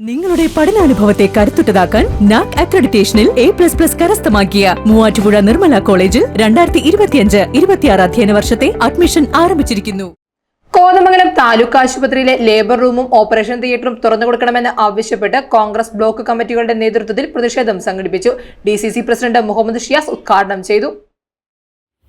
നിങ്ങളുടെ പഠനാനുഭവത്തെ കരുത്തുറ്റതാക്കാൻ നാക് അക്രഡിറ്റേഷനിൽ എ പ്ലസ് പ്ലസ് കരസ്ഥമാക്കിയ മൂവാറ്റുപുഴ നിർമ്മല കോളേജിൽ രണ്ടായിരത്തി ഇരുപത്തിയഞ്ച് ഇരുപത്തിയാറ് അധ്യയന വർഷത്തെ അഡ്മിഷൻ ആരംഭിച്ചിരിക്കുന്നു. കോതമംഗലം താലൂക്ക് ആശുപത്രിയിലെ ലേബർ റൂമും ഓപ്പറേഷൻ തിയേറ്ററും തുറന്നു കൊടുക്കണമെന്ന് ആവശ്യപ്പെട്ട് കോൺഗ്രസ് ബ്ലോക്ക് കമ്മിറ്റികളുടെ നേതൃത്വത്തിൽ പ്രതിഷേധം സംഘടിപ്പിച്ചു. D C C president Muhammad Shiyas ഉദ്ഘാടനം ചെയ്തു.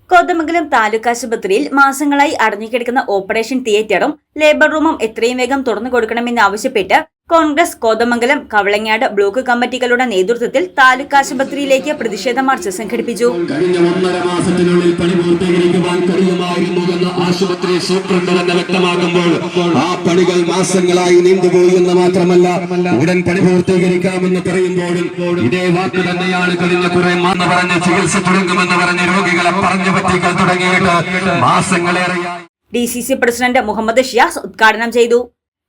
കോതമംഗലം താലൂക്ക് ആശുപത്രിയിൽ മാസങ്ങളായി അടഞ്ഞുകിടക്കുന്ന ഓപ്പറേഷൻ തിയേറ്ററും ലേബർ റൂമും എത്രയും വേഗം തുറന്നു കൊടുക്കണമെന്നാവശ്യപ്പെട്ട് കോൺഗ്രസ് കോതമംഗലം കവളങ്ങാട് ബ്ലോക്ക് കമ്മിറ്റികളുടെ നേതൃത്വത്തിൽ താലൂക്ക് ആശുപത്രിയിലേക്ക് പ്രതിഷേധ മാർച്ച് സംഘടിപ്പിച്ചു. കഴിഞ്ഞ ഒന്നര മാസത്തിനുള്ളിൽ പണി പൂർത്തീകരിക്കുവാൻ കഴിയുമായിരുന്നുവെന്ന് ആശുപത്രി സൂപ്രണ്ട് തന്നെ വ്യക്തമാകുമ്പോൾ ആ പണികൾ മാസങ്ങളായി നീണ്ടുപോയി എന്ന് മാത്രമല്ല ഉടൻ പണി പൂർത്തീകരിക്കാമെന്ന് പറയുമ്പോഴും ഇതേ വാക്ക് തന്നെയാണ് കഴിഞ്ഞ കുറെ മാന്ന് പറഞ്ഞ് ചികിത്സ തുടങ്ങുമെന്ന് പറഞ്ഞ് രോഗികളെ പറഞ്ഞു പറ്റിക്കൽ തുടങ്ങിയിട്ട് മാസങ്ങളേറെ D C C president Muhammad Shiyas ഉദ്ഘാടനം ചെയ്തു.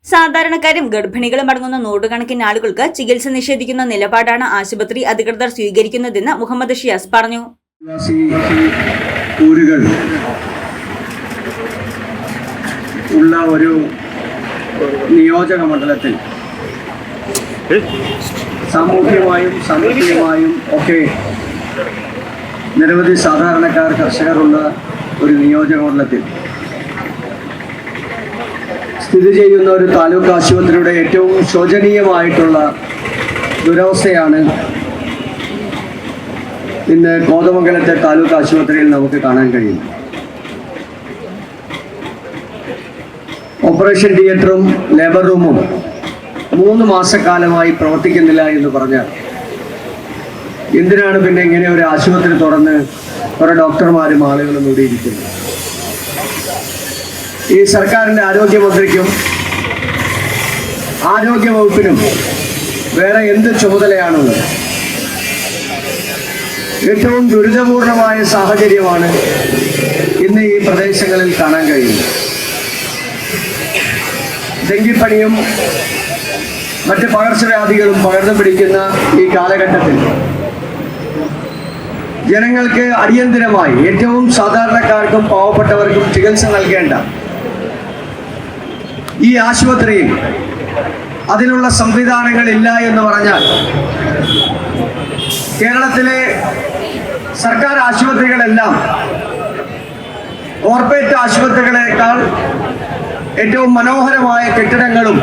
സാധാരണക്കാരും ഗർഭിണികളും അടങ്ങുന്ന നൂറുകണക്കിന് ആളുകൾക്ക് ചികിത്സ നിഷേധിക്കുന്ന നിലപാടാണ് ആശുപത്രി അധികൃതർ സ്വീകരിക്കുന്നതെന്ന് മുഹമ്മദ് ഷിയാസ് പറഞ്ഞു. ഉള്ള ഒരു നിയോജക മണ്ഡലത്തിൽ സാമൂഹ്യമായും സാമ്പത്തികമായും ഒക്കെ നിരവധി സാധാരണക്കാർ കർഷകരുള്ള ഒരു നിയോജക മണ്ഡലത്തിൽ സ്ഥിതി ചെയ്യുന്ന ഒരു താലൂക്ക് ആശുപത്രിയുടെ ഏറ്റവും ശോചനീയമായിട്ടുള്ള ദുരവസ്ഥയാണ് ഇന്ന് കോതമംഗലത്തെ താലൂക്ക് ആശുപത്രിയിൽ നമുക്ക് കാണാൻ കഴിയും. ഓപ്പറേഷൻ തിയേറ്ററും ലേബർ റൂമും മൂന്ന് മാസക്കാലമായി പ്രവർത്തിക്കുന്നില്ല എന്ന് പറഞ്ഞാൽ എന്തിനാണ് പിന്നെ ഇങ്ങനെ ഒരു ആശുപത്രി തുറന്ന് കുറെ ഡോക്ടർമാരും ആളുകളും ഇവിടെ ഇരിക്കുന്നത്? ഈ സർക്കാരിന്റെ ആരോഗ്യമന്ത്രിക്കും ആരോഗ്യ വകുപ്പിനും വേറെ എന്ത് ചുമതലയാണുള്ളത്? ഏറ്റവും ദുരിതപൂർണമായ സാഹചര്യമാണ് ഇന്ന് ഈ പ്രദേശങ്ങളിൽ കാണാൻ കഴിയുന്നത്. ഡെങ്കിപ്പനിയും മറ്റ് പകർച്ചവ്യാധികളും പകർന്നു പിടിക്കുന്ന ഈ കാലഘട്ടത്തിൽ ജനങ്ങൾക്ക് അടിയന്തിരമായി ഏറ്റവും സാധാരണക്കാർക്കും പാവപ്പെട്ടവർക്കും ചികിത്സ നൽകേണ്ട ഈ ആശുപത്രിയിൽ അതിനുള്ള സംവിധാനങ്ങൾ ഇല്ല എന്ന് പറഞ്ഞാൽ കേരളത്തിലെ സർക്കാർ ആശുപത്രികളെല്ലാം കോർപ്പറേറ്റ് ആശുപത്രികളെക്കാൾ ഏറ്റവും മനോഹരമായ കെട്ടിടങ്ങളും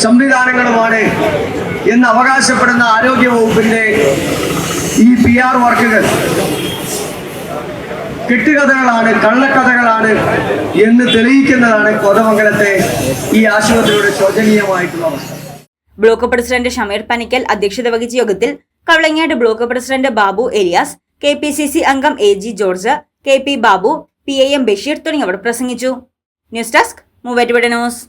സംവിധാനങ്ങളുമാണ് എന്ന് അവകാശപ്പെടുന്ന ആരോഗ്യ വകുപ്പിന്റെ ഈ പി ആർ വർക്കുകൾ. കെട്ടുകഥകളാണ് കള്ളക്കഥകളാണ് എന്ന് തെളിയിക്കുന്നതാണ് കോതമംഗലത്തെ ഈ ആശുപത്രിയുടെ ശോചനീയമായിട്ടുള്ള അവസ്ഥ. ബ്ലോക്ക് പ്രസിഡന്റ് ഷമീർ പനിക്കൽ അധ്യക്ഷത വഹിച്ച യോഗത്തിൽ Kavalangad block president Babu Elias K P C C അംഗം A G George K P Babu P A M Basheer തുടങ്ങിയവർ പ്രസംഗിച്ചു. News desk Muvattupuzha news.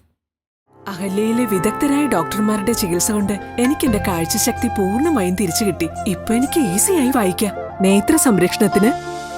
അഹല്യയിലെ വിദഗ്ധരായ ഡോക്ടർമാരുടെ ചികിത്സ കൊണ്ട് എനിക്ക് എന്റെ കാഴ്ചശക്തി പൂർണമായും തിരിച്ചു കിട്ടി. ഇപ്പൊ എനിക്ക് ഈസിയായി വായിക്കാം. നേത്ര സംരക്ഷണത്തിന്